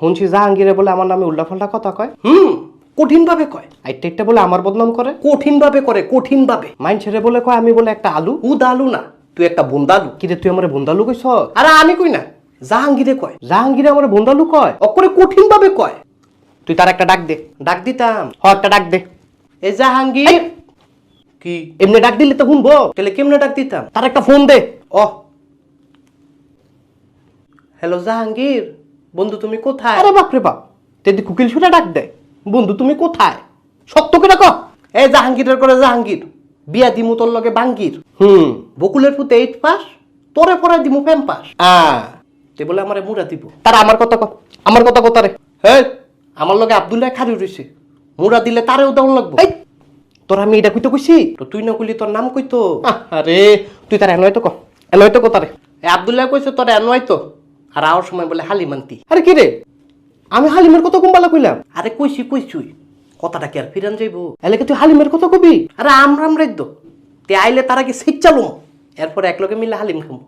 শুনছি জাহাঙ্গীরে বলে আমার নামে উল্টাফাল্টা কথা কয়। হুম কঠিন ভাবে কয়। আইটা একটা বলে আমার বদনাম করে? কঠিন ভাবে করে কঠিন ভাবে মাইন ছেড়ে বলে কয় আমি বলে একটা আলু? উদ আলু না তুই একটা বুন্দালু। কি তুই আমার বুন্দালু কইছ? আরে আমি কই না জাহাঙ্গীরে কয়। জাহাঙ্গীরে আমার বুন্দালু কয়? অকরে কঠিন ভাবে কয়। তুই তার একটা ডাক দে। ডাক দিতাম। হ একটা ডাক দে। এ জাহাঙ্গীর। কি? এমনি ডাক দিলে তো শুনব। তাহলে কেমনে ডাক দিতাম? তার একটা ফোন দে। ও হ্যালো জাহাঙ্গীর। বন্ধু তুমি কোথায়? আরে বাপরে বাপ তেদি কুকিল শুনে ডাক দেয় বন্ধু তুমি কোথায়? সত্য করে? কহ এ জাহাঙ্গীরের করে জাহাঙ্গীর বিয়া দিমু তোর লগে বাঙ্গির। হুম। বকুলের পুতে এইট পাস তোরে পরে দিমু ফেম পাস আ। তে বলে আমারে মুড়া দিব। তারা আমার কথা কহ আমার কথা কথা রে হ্যাঁ আমার লগে আব্দুল্লাহ খারি রইছে মুড়া দিলে তারেও দাউন লাগবো। তোর আমি এটা কইতে কইছি? তো তুই না কইলি তোর নাম কইতো। আরে তুই তার এনয় তো ক এনয় তো কথারে এ আব্দুল্লাহ কইছে তোর এনয় তো। আর আওয়ার সময় বলে হালিমান্তি আরে কি রে? আমি হালিমের কথা কুম্বালা কইলাম? আরে কইছি কইছুই কথাটা কি আর ফিরান যাইবো? এলাকে তুই হালিমের কথা কবি? আরে আমরাম রাইদ্য। তে আইলে তারা কি সিট চালু এরপর এক লোকে মিলে হালিম খামু।